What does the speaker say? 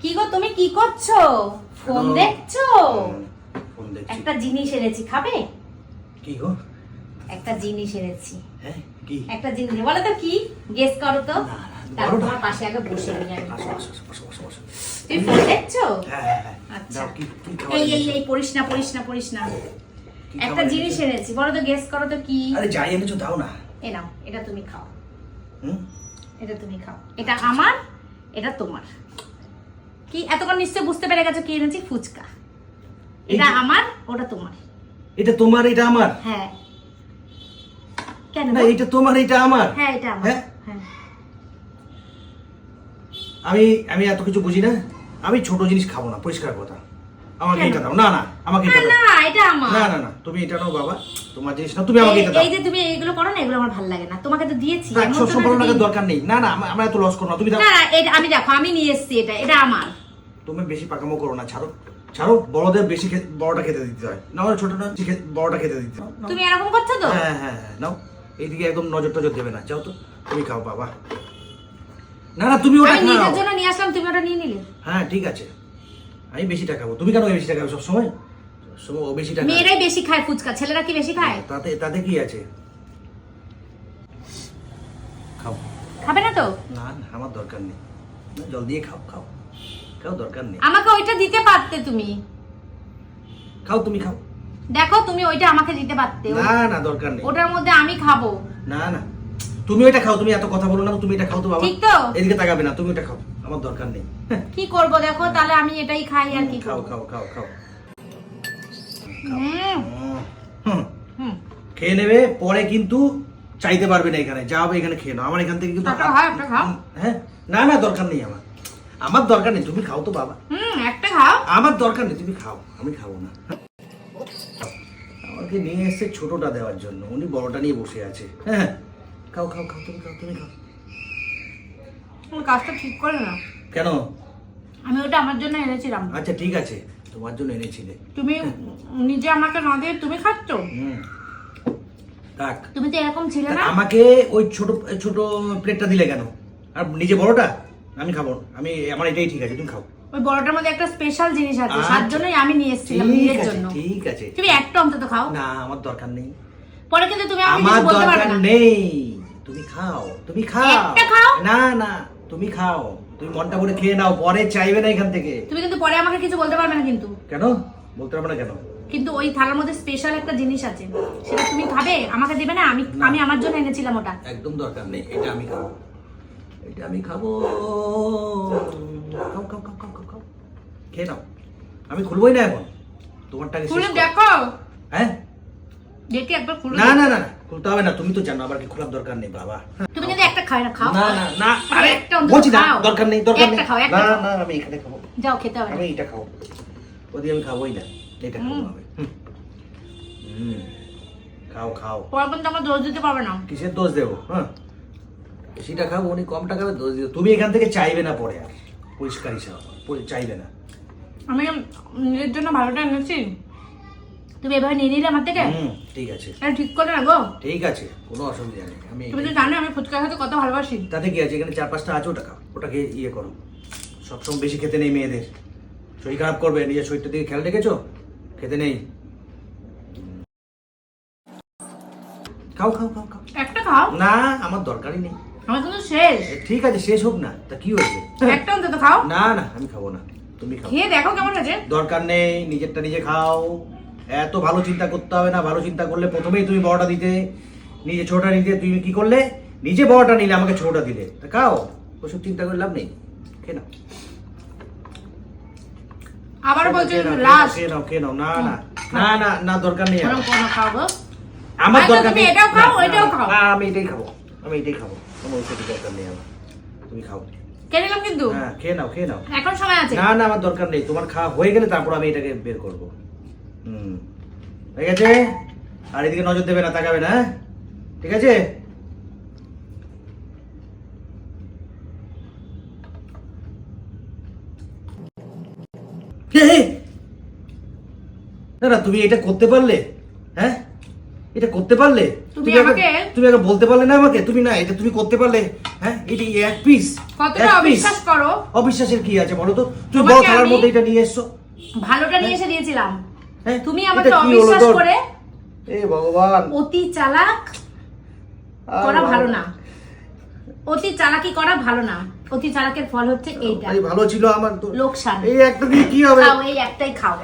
কি গো তুমি কি করছ? ফোন দেখছ? ফোন দেখছি। একটা জিনিস এনেছি খাবে? কি গো? একটা জিনিস এনেছি। হ্যাঁ কি? একটা জিনিস বলো তো কি? গেস করো তো। না, না, তারপর তোমার পাশে আগে বসে নিই আমি আসো আসো আসো, বসো বসো বসো। তুমি ফোন দেখছ? হ্যাঁ হ্যাঁ হ্যাঁ। আচ্ছা। দাও, কি কি খাবার এই এই এই পড়িস না পড়িস না পড়িস না। একটা জিনিস এনেছি? বলো তো গেস করো তো কি? আরে যাই এনেছো দাও না। এ নাও এটা তুমি খাও। হুম? এটা তুমি খাও। এটা আমার এটা তোমার। কি? এতক্ষণ নিশ্চয় বুঝতে পেরে গেছো কি এনেছি? ফুচকা। এটা আমার ওটা তোমার। এটা তোমার এটা আমার? হ্যাঁ। কেন না এটা তোমার এটা আমার? হ্যাঁ এটা আমার। হ্যাঁ? হ্যাঁ। আমি আমি এত কিছু বুঝি না। আমি ছোট জিনিস খাব না পরিষ্কার কথা। আমাকে এটা দাও। না না আমাকে এটা দাও। না এটা আমার। না না না তুমি এটা নাও বাবা। তোমার জিনিস না তুমি আমাকে এটা দাও। এই যে তুমি এইগুলো করো না এগুলো আমার ভালো লাগে না। তোমাকে তো দিয়েছি না বলার দরকার নেই। না না আমরা এত লস করো না। তুমি দাও। না এটা আমি দেখো আমি নিয়ে এসেছি এটা এটা আমার। তুমি বেশি পাকামো করো না ছাড়ো। ছাড়ো বড়দের বেশি বড়টা খেতে দিতে হয়। না হলে ছোটটা বড়টা খেতে দিতে হয়। তুমি এরকম করছ তো? হ্যাঁ হ্যাঁ হ্যাঁ নাও। এইদিকে একদম নজর টজর দেবে না। যাও তো তুমি খাও বাবা। না না তুমি ওটা আমি নিজের জন্য নিয়ে আসলাম তুমি ওটা নিয়ে নিলে। হ্যাঁ ঠিক আছে। আমি বেশি টাকা খাব। তুমি কেন বেশি টাকা খাবে সবসময়? সবসময় ও বেশি টাকা মেয়েরাই বেশি খায় ফুচকা ছেলেরা কি বেশি খায়? তাতে তাতে কি আছে? খাও। খাবে না তো? না না আমার দরকার নেই। জল দিয়ে খাও খাও। খাও দরকার নেই। আমাকে ওইটা দিতে পারতে তুমি। খাও তুমি খাও। দেখো তুমি ওইটা আমাকে দিতে পারতে। না না দরকার নেই। ওটার মধ্যে আমি খাব। না না। তুমি ওইটা খাও তুমি এত কথা বলো না তুমি এটা খাও তো বাবা। ঠিক তো? এদিকে তাকাবে না তুমি ওটা খাও। আমার দরকার নেই। হ্যাঁ, কি করব দেখো তাহলে আমি এটাই খাই আর কি খাও খাও খাও খাও। হুম। খেয়ে নেবে পরে কিন্তু চাইতে পারবে না এখানে। যাও এখানে খেয়ে নাও। আমার এখান থেকে কিন্তু হ্যাঁ। না না দরকার নেই আমার। আমার দরকার নেই তুমি খাও তো বাবা। হুম একটা খাও। আমার দরকার নেই তুমি খাও। আমি খাব না। আমাকে নিয়ে এসেছে ছোটটা দেওয়ার জন্য। উনি বড়টা নিয়ে বসে আছে। হ্যাঁ। খাও খাও খাও তুমি খাও তুমি খাও। কাজটা ঠিক করে না কেন? আমি ওটা আমার জন্য এনেছিলাম। আচ্ছা ঠিক আছে। তোমার জন্য এনেছিলে। তুমি নিজে আমাকে না দিয়ে তুমি খাচ্ছ? থাক। তুমি তো এরকম ছিলে না? আমাকে ওই ছোট ছোট প্লেটটা দিলে কেন? আর নিজে বড়টা? আমি খাব আমি আমার এটাই ঠিক আছে তুমি খাও। ওই বড়টার মধ্যে একটা স্পেশাল জিনিস আছে আচ্ছা। তার জন্যই আমি নিয়ে এসেছিলাম ঠিক নিজের আছে জন্য। ঠিক আছে। তুমি একটা অন্তত খাও। না আমার দরকার নেই। পরে কিন্তু তুমি আমাকে কিছু বলতে পারবে দরকার না। নেই। তুমি খাও তুমি খাও। একটা খাও? না না। তুমি খাও তুমি মনটা করে খেয়ে নাও পরে চাইবে না এখান থেকে। তুমি কিন্তু পরে আমাকে কিছু বলতে পারবে না কিন্তু। কেন? বলতে পারবে না কেন? কিন্তু ওই থালার মধ্যে স্পেশাল একটা জিনিস আছে সেটা তুমি খাবে আমাকে দেবে না আমি আমি আমার জন্য এনেছিলাম ওটা। একদম দরকার নেই এটা আমি খাব। এটা আমি খাব। খাও খাও খাও খাও খাও খাও। খেয়ে নাও। আমি খুলবোই না এখন। তোমারটাকে খুলে দেখো। হ্যাঁ? দেখি একবার খুলে না না না না, খুলতে হবে না তুমি তো জানো আবার কি খোলার দরকার নেই বাবা। তুমি যদি না খাও। না না না আরে বলছি না দরকার নেই দরকার নেই। না না আমি এখানে খাব যাও খেতে হবে। আমি এটা খাব। ওদিকে আমি খাবোই না এটা খাব হুম। হুম। খাও খাও। পরে কিন্তু আমার দোষ দিতে পারবে না। কিসের দোষ দেবো? হ্যাঁ বেশিটা খাব উনি কম টাকা দোষ দিও। তুমি এখান থেকে চাইবে না পরে আর। পরিষ্কার হিসাব চাইবে না। আমি নিজের জন্য ভালোটা এনেছি। তুমি এভাবে নিয়ে নিলে আমার থেকে? ঠিক আছে। এটা ঠিক করে না গো ঠিক আছে কোনো অসুবিধা নেই। আমি তুমি তো জানো আমি ফুচকা খেতে কত ভালোবাসি। তাতে কি আছে? এখানে চার পাঁচটা আছে ওটা খাও ওটাকে ইয়ে করো। সবসময় বেশি খেতে নেই মেয়েদের। শরীর খারাপ করবে নিজের শরীরটা দিকে খেয়াল রেখেছো? খেতে নেই। খাও খাও খাও খাও। একটা খাও? না আমার দরকারই নেই। আমার কিন্তু শেষ। ঠিক আছে শেষ হোক না। তা কি হয়েছে? একটা অন্তত খাও। না না আমি খাব না। তুমি খাও। খেয়ে দেখো কেমন আছে দরকার নেই নিজেরটা নিজে খাও। এত ভালো চিন্তা করতে হবে না ভালো চিন্তা করলে প্রথমেই তুমি বড়টা দিতে নিজে ছোটটা নিতে তুমি কি করলে? নিজে বড়টা নিলে আমাকে ছোটটা দিলে। তা খাও ওসব চিন্তা করে লাভ নেই খেয়ে নাও। আবার বলছো লাস্ট খেয়ে নাও খেয়ে নাও না না না না না দরকার নেই আমার। দরকার নেই। এটাও খাও, ওইটাও খাও। না আমি এটাই খাব আমি এটাই খাব। কোনো ওষুধের দরকার নেই আমার। তুমি খাও। নিলাম কিন্তু? হ্যাঁ খেয়ে নাও খেয়ে নাও। এখন সময় আছে। না না আমার দরকার নেই। তোমার খাওয়া হয়ে গেলে তারপর আমি এটাকে বের করব। হুম। হয়ে গেছে? আর এদিকে নজর দেবে না তাকাবে না হ্যাঁ? ঠিক আছে। না না তুমি এটা করতে পারলে হ্যাঁ? এটা করতে পারলে? তুমি আমাকে- তুমি আগে বলতে পারলে না আমাকে? তুমি না এটা তুমি করতে পারলে হ্যাঁ? এটা এক পিস কতটা অবিশ্বাস করো? অবিশ্বাসের কি আছে বলো তো? তুমি বড় থালার মধ্যে এটা নিয়ে এসছো ভালোটা নিয়ে এসে দিয়েছিলাম। তুমি আমাকে অবিশ্বাস করে এ ভগবান। অতি চালাক করা ভালো না। অতি চালাকি করা ভালো না। অতি চালাকের ফল হচ্ছে এইটা এই ভালো ছিল আমার তো। লোকসান। এই একটা দিয়ে কি হবে? খাও এই একটাই খাও।